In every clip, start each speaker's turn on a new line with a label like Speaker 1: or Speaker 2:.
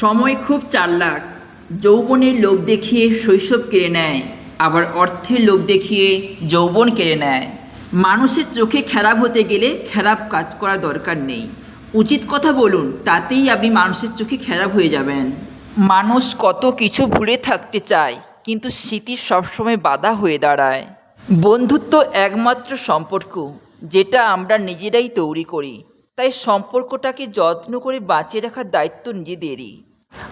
Speaker 1: সময় খুব চালাক। যৌবনের লোভ দেখিয়ে শৈশব কেড়ে নেয়, আবার অর্থের লোভ দেখিয়ে যৌবন কেড়ে নেয়। মানুষের চোখে খারাপ হতে গেলে খারাপ কাজ করা দরকার নেই। উচিত কথা বলুন, তাতেই আপনি মানুষের চোখে খারাপ হয়ে যাবেন। মানুষ কত কিছু ভুলে থাকতে চায়, কিন্তু স্মৃতি সবসময় বাধা হয়ে দাঁড়ায়। বন্ধুত্ব একমাত্র সম্পর্ক, যেটা আমরা নিজেরাই তৈরি করি। তাই সম্পর্কটাকে যত্ন করে বাঁচিয়ে রাখার দায়িত্ব নিজেদেরই।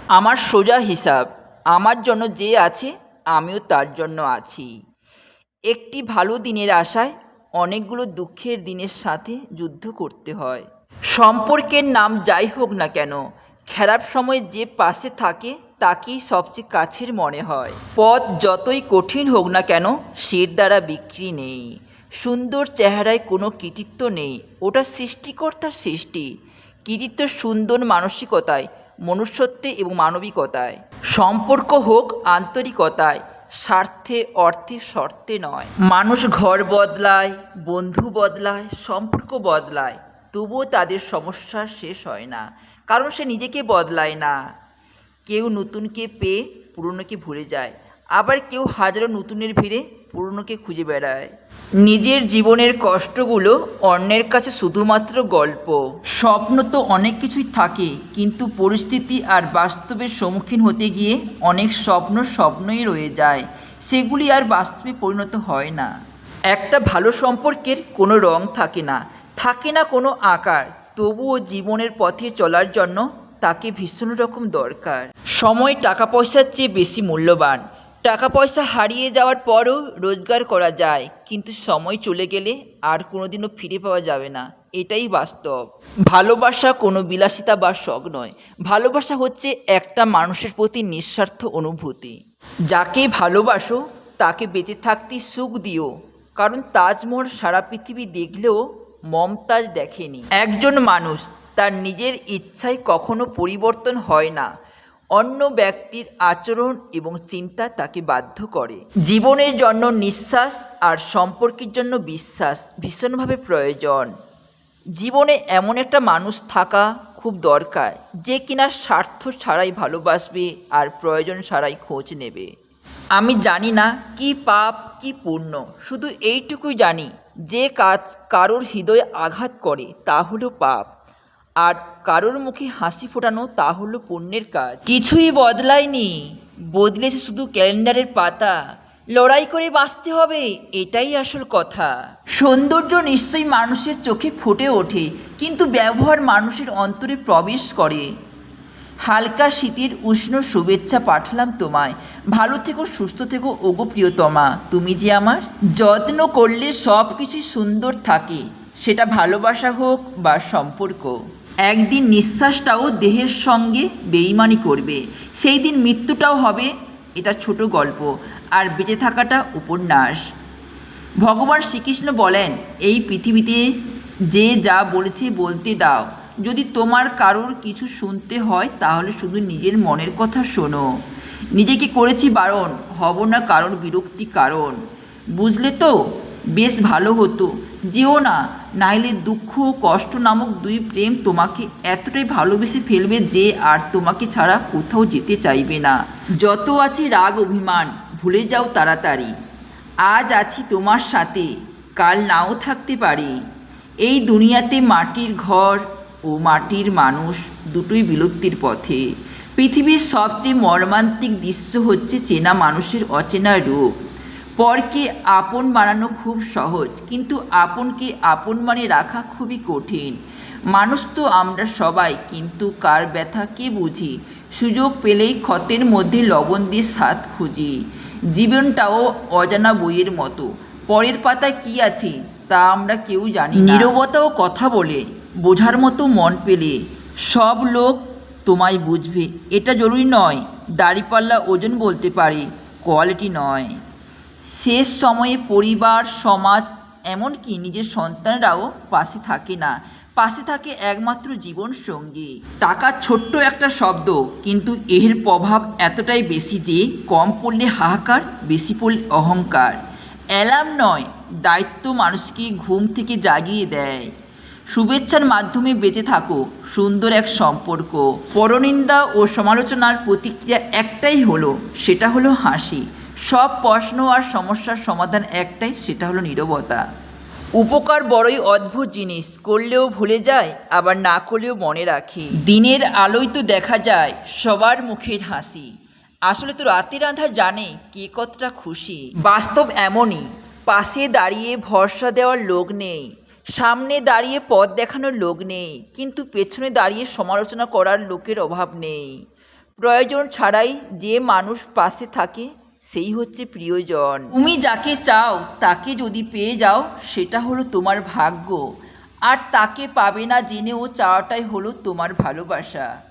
Speaker 1: আমার সোজা হিসাব, আমার জন্য যে আছে, আমিও তার জন্য আছি। একটি ভালো দিনের আশায় অনেকগুলো দুঃখের দিনের সাথে যুদ্ধ করতে হয়। সম্পর্কের নাম যাই হোক না কেন, খারাপ সময় যে পাশে থাকে, তাকেই সবচেয়ে কাছের মনে হয়। পথ যতই কঠিন হোক না কেন, সের দ্বারা বিক্রি নেই। সুন্দর চেহারায় কোনো কৃতিত্ব নেই। ওটা সৃষ্টিকর্তার সৃষ্টি। কৃতিত্ব সুন্দর মানসিকতায় মনুষ্যত্বে এবং মানবিকতায়। সম্পর্ক হোক আন্তরিকতায়, স্বার্থে, অর্থে, শর্তে নয়। মানুষ ঘর বদলায়, বন্ধু বদলায়, সম্পর্ক বদলায়, তবুও তাদের সমস্যা শেষ হয় না, কারণ সে নিজেকে বদলায় না। কেউ নতুনকে পেয়ে পুরনোকে ভুলে যায়, আবার কেউ হাজারো নতুনের ভিড়ে পুরনোকে খুঁজে বেড়ায়। নিজের জীবনের কষ্টগুলো অন্যের কাছে শুধুমাত্র গল্প। স্বপ্ন তো অনেক কিছুই থাকে, কিন্তু পরিস্থিতি আর বাস্তবের সম্মুখীন হতে গিয়ে অনেক স্বপ্ন স্বপ্নই রয়ে যায়। সেগুলি আর বাস্তবে পরিণত হয় না। একটা ভালো সম্পর্কের কোনো রং থাকে না থাকে না কোনো আকার। তবুও জীবনের পথে চলার জন্য তাকে ভীষণ রকম দরকার। সময় টাকা পয়সার চেয়ে বেশি মূল্যবান। টাকা পয়সা হারিয়ে যাওয়ার পরও রোজগার করা যায়, কিন্তু সময় চলে গেলে আর কোনোদিনও ফিরে পাওয়া যাবে না। এটাই বাস্তব। ভালোবাসা কোনো বিলাসিতা বা শখ নয়। ভালোবাসা হচ্ছে একটা মানুষের প্রতি নিঃস্বার্থ অনুভূতি। যাকে ভালোবাসো, তাকে বেঁচে থাকতে সুখ দিও। কারণ তাজমহল সারা পৃথিবী দেখলেও মমতাজ দেখেনি। একজন মানুষ তার নিজের ইচ্ছায় কখনো পরিবর্তন হয় না। অন্য ব্যক্তির আচরণ এবং চিন্তা তাকে বাধ্য করে। জীবনের জন্য নিঃশ্বাস আর সম্পর্কের জন্য বিশ্বাস ভীষণভাবে প্রয়োজন। জীবনে এমন একটা মানুষ থাকা খুব দরকার, যে কিনা স্বার্থ ছাড়াই ভালোবাসবে আর প্রয়োজন ছাড়াই খোঁজ নেবে। আমি জানি না কি পাপ, কি পুণ্য, শুধু এইটুকুই জানি, যে কাজ কারোর হৃদয়ে আঘাত করে তা হলো পাপ। আর কারোর মুখে হাসি ফোটানো তা হলো পুণ্যের কাজ। কিছুই বদলায়নি। বদলেছে শুধু ক্যালেন্ডারের পাতা। লড়াই করে বাঁচতে হবে, এটাই আসল কথা। সৌন্দর্য নিশ্চয়ই মানুষের চোখে ফুটে ওঠে, কিন্তু ব্যবহার মানুষের অন্তরে প্রবেশ করে। হালকা শীতের উষ্ণ শুভেচ্ছা পাঠালাম তোমায়। ভালো থেকো, সুস্থ থেকো, ওগো প্রিয়তমা। তুমি যে আমার যত্ন করলে সব কিছু সুন্দর থাকে। সেটা ভালোবাসা হোক বা সম্পর্ক। একদিন নিঃশ্বাসটাও দেহের সঙ্গে বেইমানি করবে। সেই দিন মৃত্যুটাও হবে, এটা ছোট গল্প, আর বেঁচে থাকাটা উপন্যাস। ভগবান শ্রীকৃষ্ণ বলেন, এই পৃথিবীতে যে যা বলেছে বলতে দাও। যদি তোমার কারোর কিছু শুনতে হয়, তাহলে শুধু নিজের মনের কথা শোনো। নিজেকে করেছি বারণ, হব না কারোর বিরক্তি কারণ। বুঝলে তো? বেশ ভালো হতো। যেও না নাইলে দুঃখ কষ্ট নামক দুই প্রেম তোমাকে এতটাই ভালোবেসে ফেলবে যে আর তোমাকে ছাড়া কোথাও যেতে চাইবে না। যত আছে রাগ অভিমান, ভুলে যাও তাড়াতাড়ি। আজ আছি তোমার সাথে, কাল নাও থাকতে পারি। এই দুনিয়াতে মাটির ঘর ও মাটির মানুষ দুটোই বিলুপ্তির পথে। পৃথিবীর সবচেয়ে মর্মান্তিক দৃশ্য হচ্ছে চেনা মানুষের অচেনা রূপ। পরকে আপন বানানো খুব সহজ, কিন্তু আপনকে আপন মানে রাখা খুবই কঠিন। মানুষ তো আমরা সবাই, কিন্তু কার ব্যথা কে বুঝি? সুযোগ পেলেই ক্ষতের মধ্যে লবণ দিয়ে স্বাদ খুঁজি। জীবনটাও অজানা বইয়ের মতো। পরের পাতায় কি আছে, তা আমরা কেউ জানি। নীরবতাও কথা বলে, বোঝার মতো মন পেলে। সব লোক তোমায় বুঝবে। এটা জরুরি নয়, দাড়িপাল্লা ওজন বলতে পারে, কোয়ালিটি নয়। শেষ সময়ে পরিবার, সমাজ, এমনকি নিজের সন্তানরাও পাশে থাকে না। পাশে থাকে একমাত্র জীবন সঙ্গী টাকা ছোট্ট একটা শব্দ, কিন্তু এর প্রভাব এতটাই বেশি যে কম পড়লে হাহাকার, বেশি পড়লে অহংকার। অ্যালার্ম নয়, দায়িত্ব মানুষকে ঘুম থেকে জাগিয়ে দেয়। শুভেচ্ছার মাধ্যমে বেঁচে থাকো, সুন্দর এক সম্পর্ক। পরনিন্দা ও সমালোচনার প্রতিক্রিয়া একটাই হলো, সেটা হলো হাসি। সব প্রশ্ন আর সমস্যার সমাধান একটাই, সেটা হলো নীরবতা। উপকার বড়ই অদ্ভুত জিনিস, করলেও ভুলে যায়, আবার না করলেও মনে রাখে। দিনের আলোয় তো দেখা যায়, সবার মুখের হাসি। আসলে তো রাতের আধার জানে কে কতটা খুশি। বাস্তব এমনই, পাশে দাঁড়িয়ে ভরসা দেওয়ার লোক নেই, সামনে দাঁড়িয়ে পথ দেখানোর লোক নেই, কিন্তু পেছনে দাঁড়িয়ে সমালোচনা করার লোকের অভাব নেই। প্রয়োজন ছাড়াই যে মানুষ পাশে থাকে সেই হচ্ছে প্রিয়জন। তুমি যাকে চাও, তাকে যদি পেয়ে যাও, সেটা হলো তোমার ভাগ্য। আর তাকে পাবে না জেনেও চাওয়াটাই হলো তোমার ভালোবাসা।